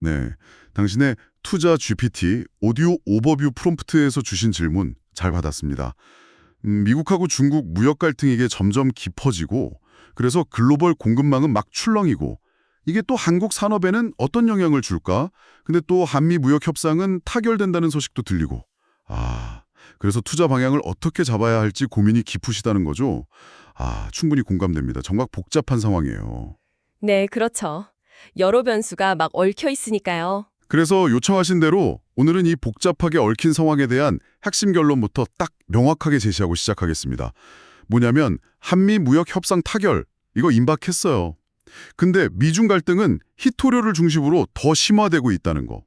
네. 당신의 투자 GPT 오디오 오버뷰 프롬프트에서 주신 질문 잘 받았습니다. 음, 미국하고 중국 무역 갈등이 이게 점점 깊어지고 그래서 글로벌 공급망은 막 출렁이고 이게 또 한국 산업에는 어떤 영향을 줄까? 근데 또 한미 무역 협상은 타결된다는 소식도 들리고 아, 그래서 투자 방향을 어떻게 잡아야 할지 고민이 깊으시다는 거죠. 아, 충분히 공감됩니다. 정말 복잡한 상황이에요. 네, 그렇죠. 여러 변수가 막 얽혀 있으니까요. 그래서 요청하신 대로 오늘은 이 복잡하게 얽힌 상황에 대한 핵심 결론부터 딱 명확하게 제시하고 시작하겠습니다. 뭐냐면 한미 무역 협상 타결 이거 임박했어요. 근데 미중 갈등은 히토류를 중심으로 더 심화되고 있다는 거.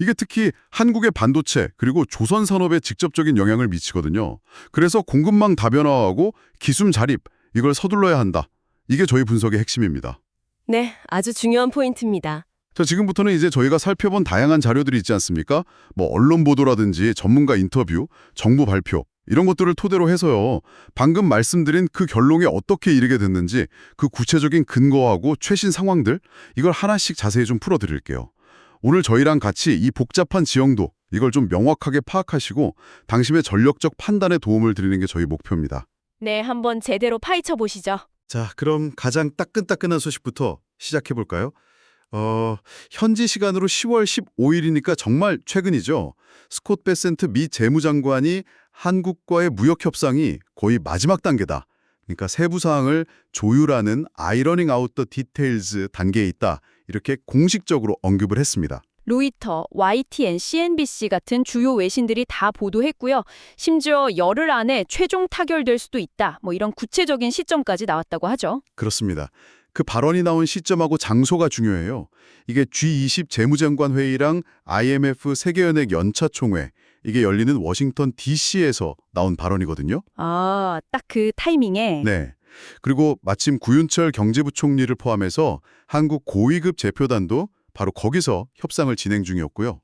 이게 특히 한국의 반도체 그리고 조선 산업에 직접적인 영향을 미치거든요. 그래서 공급망 다변화하고 기술 자립 이걸 서둘러야 한다. 이게 저희 분석의 핵심입니다. 네, 아주 중요한 포인트입니다. 자, 지금부터는 이제 저희가 살펴본 다양한 자료들이 있지 않습니까? 뭐 언론 보도라든지 전문가 인터뷰, 정부 발표 이런 것들을 토대로 해서요. 방금 말씀드린 그 결론에 어떻게 이르게 됐는지 그 구체적인 근거하고 최신 상황들 이걸 하나씩 자세히 좀 풀어 드릴게요. 오늘 저희랑 같이 이 복잡한 지형도 이걸 좀 명확하게 파악하시고 당신의 전력적 판단에 도움을 드리는 게 저희 목표입니다. 네, 한번 제대로 파헤쳐 보시죠. 자, 그럼 가장 따끈따끈한 소식부터 시작해 볼까요? 어, 현지 시간으로 10월 15일이니까 정말 최근이죠. 스콧 베센트 미 재무장관이 한국과의 무역 협상이 거의 마지막 단계다. 그러니까 세부 사항을 조율하는 아이러닝 아웃 더 디테일즈 단계에 있다. 이렇게 공식적으로 언급을 했습니다. 로이터, YTN, CNBC 같은 주요 외신들이 다 보도했고요. 심지어 열흘 안에 최종 타결될 수도 있다. 뭐 이런 구체적인 시점까지 나왔다고 하죠. 그렇습니다. 그 발언이 나온 시점하고 장소가 중요해요. 이게 G20 재무장관 회의랑 IMF 세계연맹 연차 총회 이게 열리는 워싱턴 DC에서 나온 발언이거든요. 아, 딱 그 타이밍에 네. 그리고 마침 구윤철 경제부총리를 포함해서 한국 고위급 제표단도 바로 거기서 협상을 진행 중이었고요.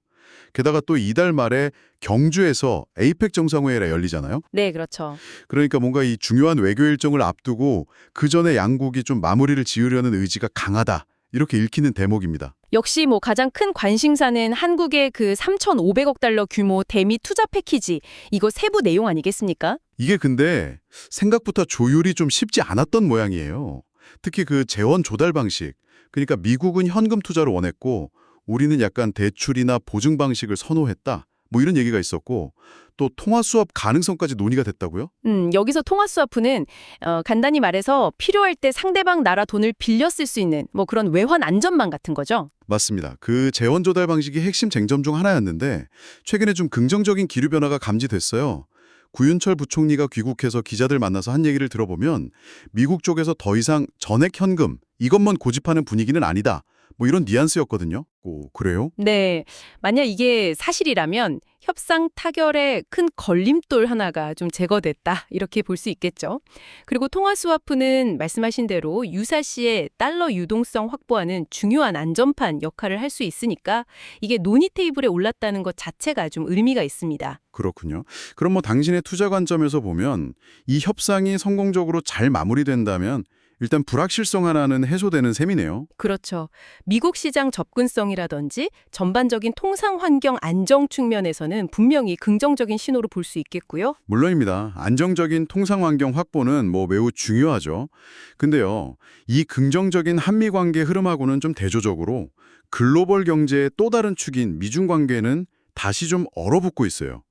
게다가 또 이달 말에 경주에서 에이펙 정상회의가 열리잖아요. 네, 그렇죠. 그러니까 뭔가 이 중요한 외교 일정을 앞두고 그 전에 양국이 좀 마무리를 지으려는 의지가 강하다. 이렇게 읽히는 대목입니다. 역시 뭐 가장 큰 관심사는 한국의 그 3,500억 달러 규모 대미 투자 패키지 이거 세부 내용 아니겠습니까? 이게 근데 생각보다 조율이 좀 쉽지 않았던 모양이에요. 특히 그 재원 조달 방식. 그러니까 미국은 현금 투자를 원했고 우리는 약간 대출이나 보증 방식을 선호했다. 뭐 이런 얘기가 있었고 또 통화 수업 가능성까지 논의가 됐다고요? 음, 여기서 통화 스와프는 어, 간단히 말해서 필요할 때 상대방 나라 돈을 빌려 쓸 수 있는 뭐 그런 외환 안전망 같은 거죠. 맞습니다. 그 재원 조달 방식이 핵심 쟁점 중 하나였는데 최근에 좀 긍정적인 기류 변화가 감지됐어요. 구윤철 부총리가 귀국해서 기자들 만나서 한 얘기를 들어보면 미국 쪽에서 더 이상 전액 현금 이것만 고집하는 분위기는 아니다. 뭐 이런 뉘앙스였거든요. 오, 그래요? 네. 만약 이게 사실이라면 협상 타결에 큰 걸림돌 하나가 좀 제거됐다. 이렇게 볼 수 있겠죠. 그리고 통화 스와프는 말씀하신 대로 유사시에 달러 유동성 확보하는 중요한 안전판 역할을 할 수 있으니까 이게 논의 테이블에 올랐다는 것 자체가 좀 의미가 있습니다. 그렇군요. 그럼 뭐 당신의 투자 관점에서 보면 이 협상이 성공적으로 잘 마무리된다면 일단 불확실성 하나는 해소되는 셈이네요. 그렇죠. 미국 시장 접근성이라든지 전반적인 통상 환경 안정 측면에서는 분명히 긍정적인 신호로 볼 수 있겠고요. 물론입니다. 안정적인 통상 환경 확보는 뭐 매우 중요하죠. 근데요, 이 긍정적인 한미 관계 흐름하고는 좀 대조적으로 글로벌 경제의 또 다른 축인 미중 관계는 다시 좀 얼어붙고 있어요.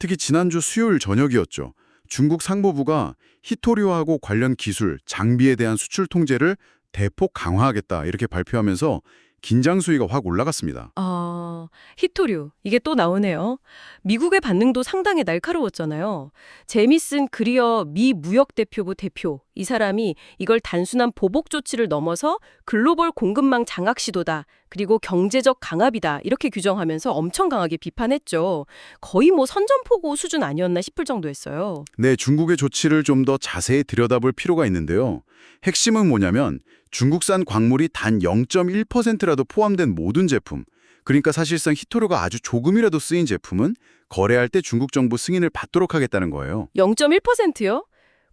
특히 지난주 수요일 저녁이었죠. 중국 상무부가 히토류하고 관련 기술, 장비에 대한 수출 통제를 대폭 강화하겠다 이렇게 발표하면서 긴장 수위가 확 올라갔습니다. 아, 히토류. 이게 또 나오네요. 미국의 반응도 상당히 날카로웠잖아요. 제미슨 그리어 미 무역대표부 대표. 이 사람이 이걸 단순한 보복 조치를 넘어서 글로벌 공급망 장악 시도다. 그리고 경제적 강압이다. 이렇게 규정하면서 엄청 강하게 비판했죠. 거의 뭐 선전포고 수준 아니었나 싶을 정도였어요. 네, 중국의 조치를 좀 더 자세히 들여다볼 필요가 있는데요. 핵심은 뭐냐면 중국산 광물이 단 0.1%라도 포함된 모든 제품, 그러니까 사실상 히토류가 아주 조금이라도 쓰인 제품은 거래할 때 중국 정부 승인을 받도록 하겠다는 거예요. 0.1%요?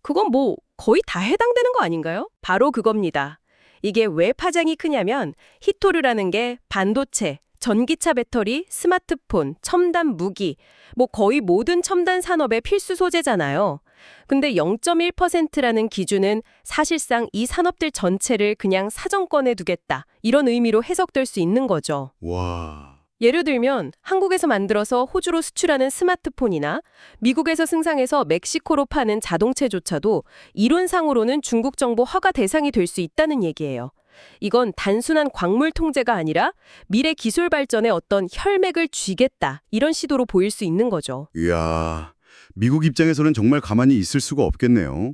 그건 뭐 거의 다 해당되는 거 아닌가요? 바로 그겁니다. 이게 왜 파장이 크냐면 히토류라는 게 반도체, 전기차 배터리, 스마트폰, 첨단 무기, 뭐 거의 모든 첨단 산업의 필수 소재잖아요. 근데 0.1%라는 기준은 사실상 이 산업들 전체를 그냥 사정권에 두겠다. 이런 의미로 해석될 수 있는 거죠. 와. 예를 들면 한국에서 만들어서 호주로 수출하는 스마트폰이나 미국에서 생산해서 멕시코로 파는 자동차조차도 이론상으로는 중국 정보 허가 대상이 될 수 있다는 얘기예요. 이건 단순한 광물 통제가 아니라 미래 기술 발전에 어떤 혈맥을 쥐겠다 이런 시도로 보일 수 있는 거죠. 이야, 미국 입장에서는 정말 가만히 있을 수가 없겠네요.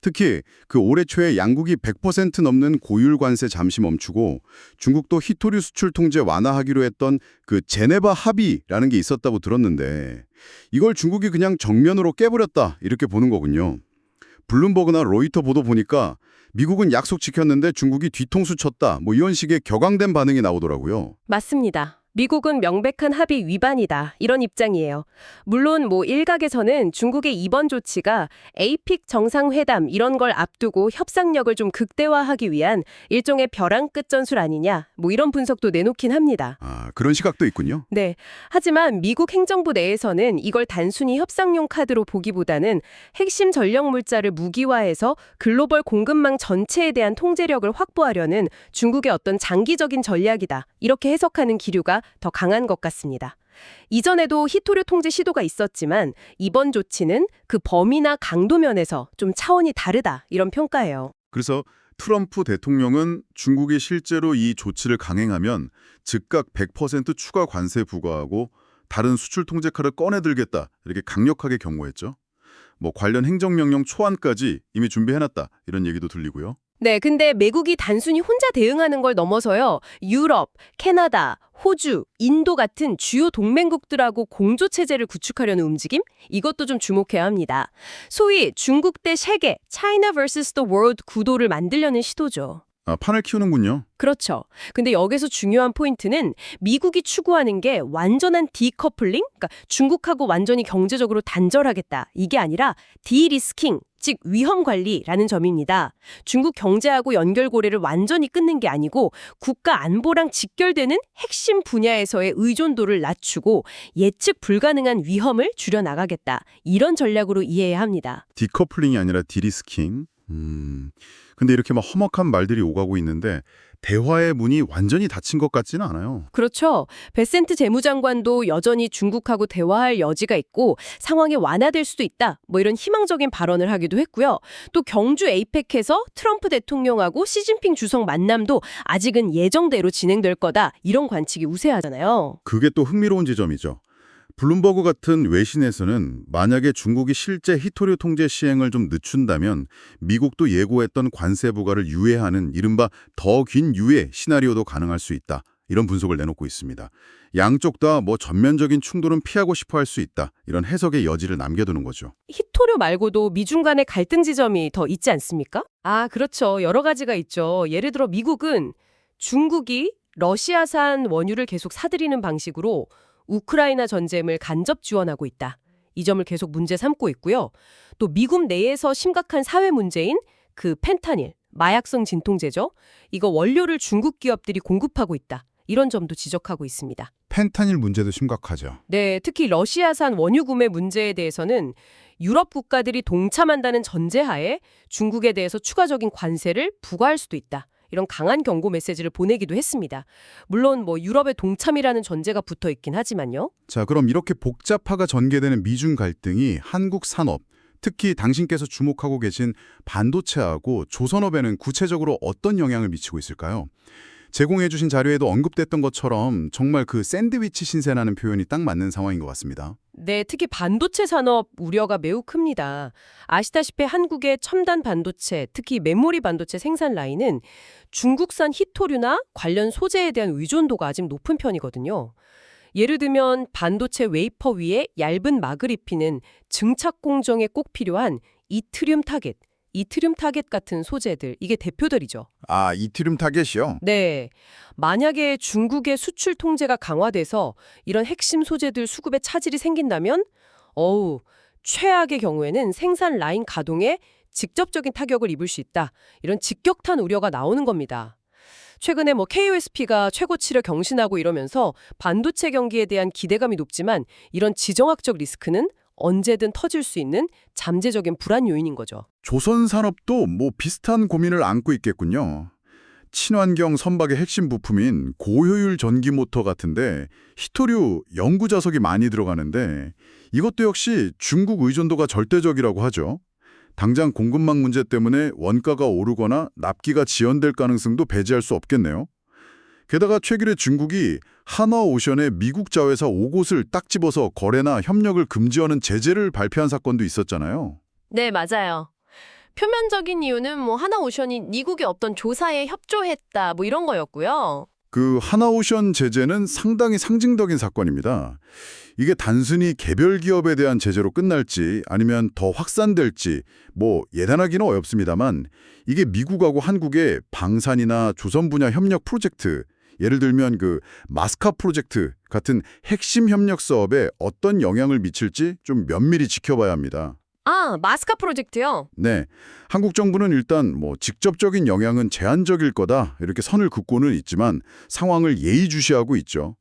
특히 그 올해 초에 양국이 100% 넘는 고율 관세 잠시 멈추고 중국도 히토류 수출 통제 완화하기로 했던 그 제네바 합의라는 게 있었다고 들었는데 이걸 중국이 그냥 정면으로 깨버렸다 이렇게 보는 거군요. 블룸버그나 로이터 보도 보니까 미국은 약속 지켰는데 중국이 뒤통수 쳤다 뭐 이런 식의 격앙된 반응이 나오더라고요. 맞습니다. 미국은 명백한 합의 위반이다. 이런 입장이에요. 물론 뭐 일각에서는 중국의 이번 조치가 에이픽 정상회담 이런 걸 앞두고 협상력을 좀 극대화하기 위한 일종의 벼랑 끝 전술 아니냐. 뭐 이런 분석도 내놓긴 합니다. 아, 그런 시각도 있군요. 네. 하지만 미국 행정부 내에서는 이걸 단순히 협상용 카드로 보기보다는 핵심 전력 물자를 무기화해서 글로벌 공급망 전체에 대한 통제력을 확보하려는 중국의 어떤 장기적인 전략이다. 이렇게 해석하는 기류가 더 강한 것 같습니다. 이전에도 히토류 통제 시도가 있었지만 이번 조치는 그 범위나 강도 면에서 좀 차원이 다르다. 이런 평가예요. 그래서 트럼프 대통령은 중국이 실제로 이 조치를 강행하면 즉각 100% 추가 관세 부과하고 다른 수출 통제 칼을 꺼내들겠다 이렇게 강력하게 경고했죠. 뭐 관련 행정명령 초안까지 이미 준비해놨다 이런 얘기도 들리고요. 네, 근데 미국이 단순히 혼자 대응하는 걸 넘어서요. 유럽, 캐나다, 호주, 인도 같은 주요 동맹국들하고 공조 체제를 구축하려는 움직임? 이것도 좀 주목해야 합니다. 소위 중국 대 세계, China vs. the world 구도를 만들려는 시도죠. 아, 판을 키우는군요. 그렇죠. 근데 여기서 중요한 포인트는 미국이 추구하는 게 완전한 디커플링? 그러니까 중국하고 완전히 경제적으로 단절하겠다. 이게 아니라 디리스킹, 즉 위험 관리라는 점입니다. 중국 경제하고 연결고리를 완전히 끊는 게 아니고 국가 안보랑 직결되는 핵심 분야에서의 의존도를 낮추고 예측 불가능한 위험을 줄여 나가겠다. 이런 전략으로 이해해야 합니다. 디커플링이 아니라 디리스킹. 음. 근데 이렇게 막 험악한 말들이 오가고 있는데 대화의 문이 완전히 닫힌 것 같지는 않아요. 그렇죠. 베센트 재무장관도 여전히 중국하고 대화할 여지가 있고 상황이 완화될 수도 있다. 뭐 이런 희망적인 발언을 하기도 했고요. 또 경주 에이펙에서 트럼프 대통령하고 시진핑 주석 만남도 아직은 예정대로 진행될 거다. 이런 관측이 우세하잖아요. 그게 또 흥미로운 지점이죠. 블룸버그 같은 외신에서는 만약에 중국이 실제 히토류 통제 시행을 좀 늦춘다면 미국도 예고했던 관세 부과를 유예하는 이른바 더 긴 유예 시나리오도 가능할 수 있다. 이런 분석을 내놓고 있습니다. 양쪽 다 뭐 전면적인 충돌은 피하고 싶어 할 수 있다. 이런 해석의 여지를 남겨두는 거죠. 히토류 말고도 미중 간의 갈등 지점이 더 있지 않습니까? 아, 그렇죠. 여러 가지가 있죠. 예를 들어 미국은 중국이 러시아산 원유를 계속 사들이는 방식으로 우크라이나 전쟁을 간접 지원하고 있다. 이 점을 계속 문제 삼고 있고요. 또 미국 내에서 심각한 사회 문제인 그 펜타닐, 마약성 진통제죠. 이거 원료를 중국 기업들이 공급하고 있다. 이런 점도 지적하고 있습니다. 펜타닐 문제도 심각하죠. 네, 특히 러시아산 원유 구매 문제에 대해서는 유럽 국가들이 동참한다는 전제하에 중국에 대해서 추가적인 관세를 부과할 수도 있다. 이런 강한 경고 메시지를 보내기도 했습니다. 물론 뭐 유럽의 동참이라는 전제가 붙어 있긴 하지만요. 자, 그럼 이렇게 복잡화가 전개되는 미중 갈등이 한국 산업, 특히 당신께서 주목하고 계신 반도체하고 조선업에는 구체적으로 어떤 영향을 미치고 있을까요? 제공해 주신 자료에도 언급됐던 것처럼 정말 그 샌드위치 신세라는 표현이 딱 맞는 상황인 것 같습니다. 네, 특히 반도체 산업 우려가 매우 큽니다. 아시다시피 한국의 첨단 반도체, 특히 메모리 반도체 생산 라인은 중국산 히토류나 관련 소재에 대한 의존도가 아직 높은 편이거든요. 예를 들면 반도체 웨이퍼 위에 얇은 막을 입히는 증착 공정에 꼭 필요한 이트륨 타겟, 이트륨 타겟 같은 소재들, 이게 대표들이죠. 아, 이트륨 타겟이요? 네. 만약에 중국의 수출 통제가 강화돼서 이런 핵심 소재들 수급에 차질이 생긴다면 어우, 최악의 경우에는 생산 라인 가동에 직접적인 타격을 입을 수 있다. 이런 직격탄 우려가 나오는 겁니다. 최근에 뭐 KOSP가 최고치를 경신하고 이러면서 반도체 경기에 대한 기대감이 높지만 이런 지정학적 리스크는 언제든 터질 수 있는 잠재적인 불안 요인인 거죠. 조선 산업도 뭐 비슷한 고민을 안고 있겠군요. 친환경 선박의 핵심 부품인 고효율 전기 모터 같은데 히토류 연구 자석이 많이 들어가는데 이것도 역시 중국 의존도가 절대적이라고 하죠. 당장 공급망 문제 때문에 원가가 오르거나 납기가 지연될 가능성도 배제할 수 없겠네요. 게다가 최근에 중국이 한화오션의 미국 자회사 5곳을 딱 집어서 거래나 협력을 금지하는 제재를 발표한 사건도 있었잖아요. 네, 맞아요. 표면적인 이유는 뭐 하나오션이 미국의 어떤 조사에 협조했다 뭐 이런 거였고요. 그 하나오션 제재는 상당히 상징적인 사건입니다. 이게 단순히 개별 기업에 대한 제재로 끝날지 아니면 더 확산될지 뭐 예단하기는 어렵습니다만 이게 미국하고 한국의 방산이나 조선 분야 협력 프로젝트 예를 들면 그 마스카 프로젝트 같은 핵심 협력 사업에 어떤 영향을 미칠지 좀 면밀히 지켜봐야 합니다. 아, 마스카 프로젝트요. 네. 한국 정부는 일단 뭐 직접적인 영향은 제한적일 거다 이렇게 선을 긋고는 있지만 상황을 예의주시하고 있죠.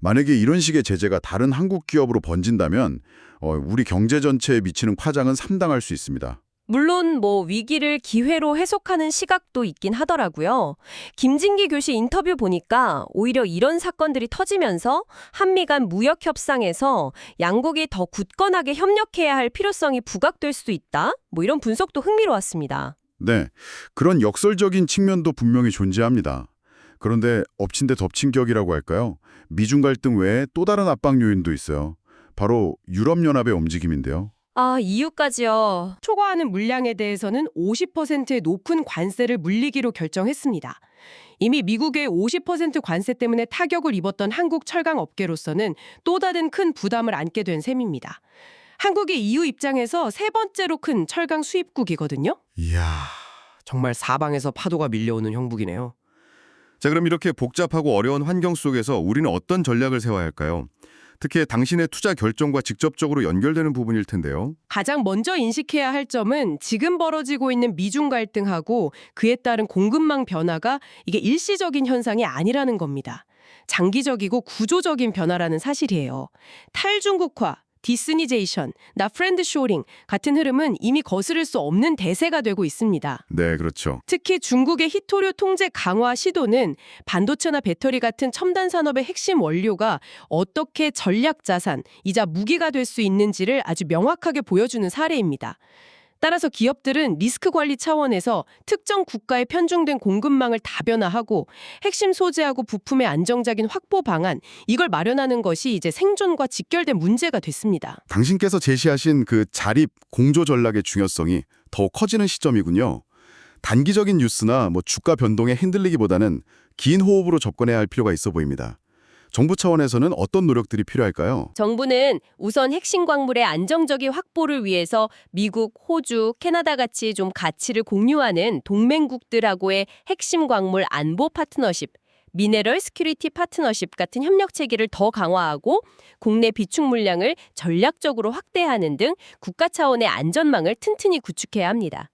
만약에 이런 식의 제재가 다른 한국 기업으로 번진다면 어, 우리 경제 전체에 미치는 파장은 상당할 수 있습니다. 물론 뭐 위기를 기회로 해석하는 시각도 있긴 하더라고요. 김진기 교수 인터뷰 보니까 오히려 이런 사건들이 터지면서 한미 간 무역 협상에서 양국이 더 굳건하게 협력해야 할 필요성이 부각될 수도 있다. 뭐 이런 분석도 흥미로웠습니다. 네. 그런 역설적인 측면도 분명히 존재합니다. 그런데 엎친 데 덮친 격이라고 할까요? 미중 갈등 외에 또 다른 압박 요인도 있어요. 바로 유럽연합의 움직임인데요. 아, 이유까지요. 초과하는 물량에 대해서는 50%의 높은 관세를 물리기로 결정했습니다. 이미 미국의 50% 관세 때문에 타격을 입었던 한국 철강 업계로서는 또 다른 큰 부담을 안게 된 셈입니다. 한국이 EU 입장에서 세 번째로 큰 철강 수입국이거든요. 이야. 정말 사방에서 파도가 밀려오는 형국이네요. 자, 그럼 이렇게 복잡하고 어려운 환경 속에서 우리는 어떤 전략을 세워야 할까요? 특히 당신의 투자 결정과 직접적으로 연결되는 부분일 텐데요. 가장 먼저 인식해야 할 점은 지금 벌어지고 있는 미중 갈등하고 그에 따른 공급망 변화가 이게 일시적인 현상이 아니라는 겁니다. 장기적이고 구조적인 변화라는 사실이에요. 탈중국화, 디스니제이션, 나 프렌드 쇼링 같은 흐름은 이미 거스를 수 없는 대세가 되고 있습니다. 네, 그렇죠. 특히 중국의 히토류 통제 강화 시도는 반도체나 배터리 같은 첨단 산업의 핵심 원료가 어떻게 전략 자산, 이자 무기가 될 수 있는지를 아주 명확하게 보여주는 사례입니다. 따라서 기업들은 리스크 관리 차원에서 특정 국가에 편중된 공급망을 다변화하고 핵심 소재하고 부품의 안정적인 확보 방안, 이걸 마련하는 것이 이제 생존과 직결된 문제가 됐습니다. 당신께서 제시하신 그 자립 공조 전략의 중요성이 더욱 커지는 시점이군요. 단기적인 뉴스나 뭐 주가 변동에 흔들리기보다는 긴 호흡으로 접근해야 할 필요가 있어 보입니다. 정부 차원에서는 어떤 노력들이 필요할까요? 정부는 우선 핵심 광물의 안정적인 확보를 위해서 미국, 호주, 캐나다 같이 좀 가치를 공유하는 동맹국들하고의 핵심 광물 안보 파트너십, 미네럴 스큐리티 파트너십 같은 협력 체계를 더 강화하고 국내 비축 물량을 전략적으로 확대하는 등 국가 차원의 안전망을 튼튼히 구축해야 합니다.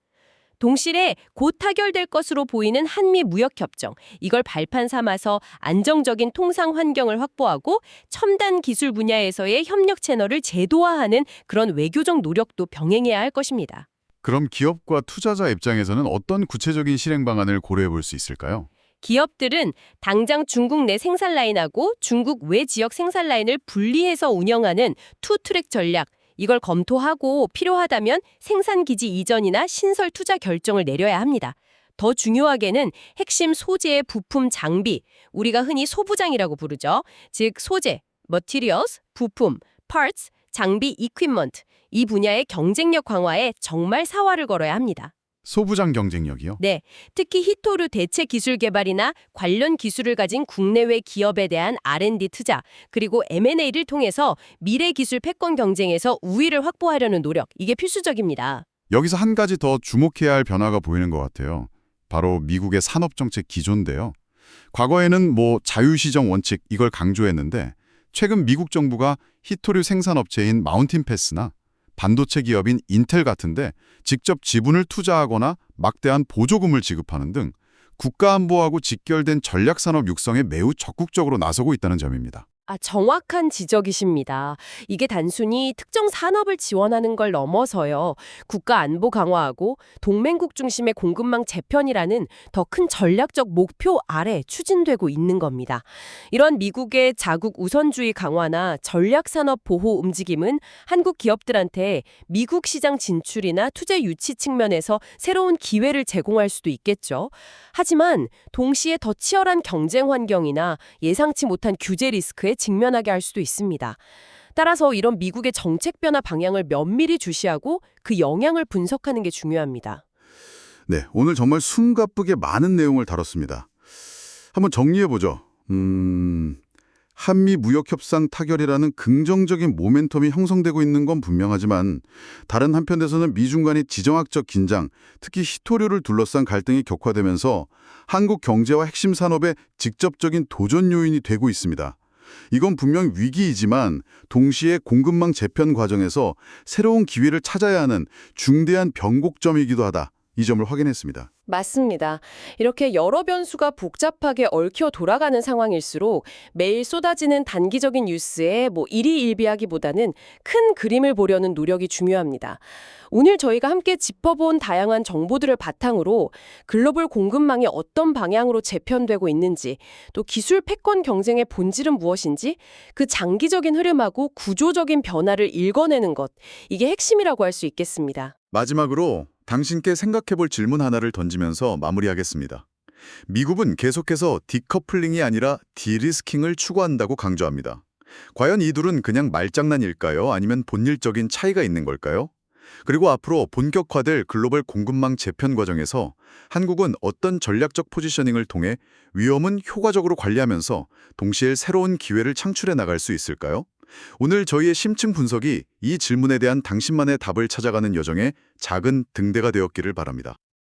동시에 곧 타결될 것으로 보이는 한미 무역 협정, 이걸 발판 삼아서 안정적인 통상 환경을 확보하고 첨단 기술 분야에서의 협력 채널을 제도화하는 그런 외교적 노력도 병행해야 할 것입니다. 그럼 기업과 투자자 입장에서는 어떤 구체적인 실행 방안을 고려해 볼 수 있을까요? 기업들은 당장 중국 내 생산 라인하고 중국 외 지역 생산 라인을 분리해서 운영하는 투트랙 전략, 이걸 검토하고 필요하다면 생산 기지 이전이나 신설 투자 결정을 내려야 합니다. 더 중요하게는 핵심 소재의 부품 장비, 우리가 흔히 소부장이라고 부르죠. 즉 소재, materials, 부품, parts, 장비, equipment 이 분야의 경쟁력 강화에 정말 사활을 걸어야 합니다. 소부장 경쟁력이요? 네, 특히 히토류 대체 기술 개발이나 관련 기술을 가진 국내외 기업에 대한 R&D 투자, 그리고 M&A를 통해서 미래 기술 패권 경쟁에서 우위를 확보하려는 노력, 이게 필수적입니다. 여기서 한 가지 더 주목해야 할 변화가 보이는 것 같아요. 바로 미국의 산업정책 기조인데요. 과거에는 뭐 자유시장 원칙 이걸 강조했는데 최근 미국 정부가 히토류 생산업체인 마운틴 패스나 반도체 기업인 인텔 같은데 직접 지분을 투자하거나 막대한 보조금을 지급하는 등 국가 안보하고 직결된 전략산업 육성에 매우 적극적으로 나서고 있다는 점입니다. 아, 정확한 지적이십니다. 이게 단순히 특정 산업을 지원하는 걸 넘어서요. 국가 안보 강화하고 동맹국 중심의 공급망 재편이라는 더 큰 전략적 목표 아래 추진되고 있는 겁니다. 이런 미국의 자국 우선주의 강화나 전략 산업 보호 움직임은 한국 기업들한테 미국 시장 진출이나 투자 유치 측면에서 새로운 기회를 제공할 수도 있겠죠. 하지만 동시에 더 치열한 경쟁 환경이나 예상치 못한 규제 리스크 에 직면하게 할 수도 있습니다. 따라서 이런 미국의 정책 변화 방향을 면밀히 주시하고 그 영향을 분석하는 게 중요합니다. 네, 오늘 정말 숨가쁘게 많은 내용을 다뤘습니다. 한번 정리해보죠. 음, 한미 무역협상 타결이라는 긍정적인 모멘텀이 형성되고 있는 건 분명하지만 다른 한편에서는 미중 간의 지정학적 긴장, 특히 히토류를 둘러싼 갈등이 격화되면서 한국 경제와 핵심 산업에 직접적인 도전 요인이 되고 있습니다. 이건 분명 위기이지만 동시에 공급망 재편 과정에서 새로운 기회를 찾아야 하는 중대한 변곡점이기도 하다. 이 점을 확인했습니다. 맞습니다. 이렇게 여러 변수가 복잡하게 얽혀 돌아가는 상황일수록 매일 쏟아지는 단기적인 뉴스에 뭐 일희일비하기보다는 큰 그림을 보려는 노력이 중요합니다. 오늘 저희가 함께 짚어본 다양한 정보들을 바탕으로 글로벌 공급망이 어떤 방향으로 재편되고 있는지, 또 기술 패권 경쟁의 본질은 무엇인지, 그 장기적인 흐름하고 구조적인 변화를 읽어내는 것, 이게 핵심이라고 할 수 있겠습니다. 마지막으로 당신께 생각해볼 질문 하나를 던지면서 마무리하겠습니다. 미국은 계속해서 디커플링이 아니라 디리스킹을 추구한다고 강조합니다. 과연 이 둘은 그냥 말장난일까요? 아니면 본질적인 차이가 있는 걸까요? 그리고 앞으로 본격화될 글로벌 공급망 재편 과정에서 한국은 어떤 전략적 포지셔닝을 통해 위험은 효과적으로 관리하면서 동시에 새로운 기회를 창출해 나갈 수 있을까요? 오늘 저희의 심층 분석이 이 질문에 대한 당신만의 답을 찾아가는 여정에 작은 등대가 되었기를 바랍니다.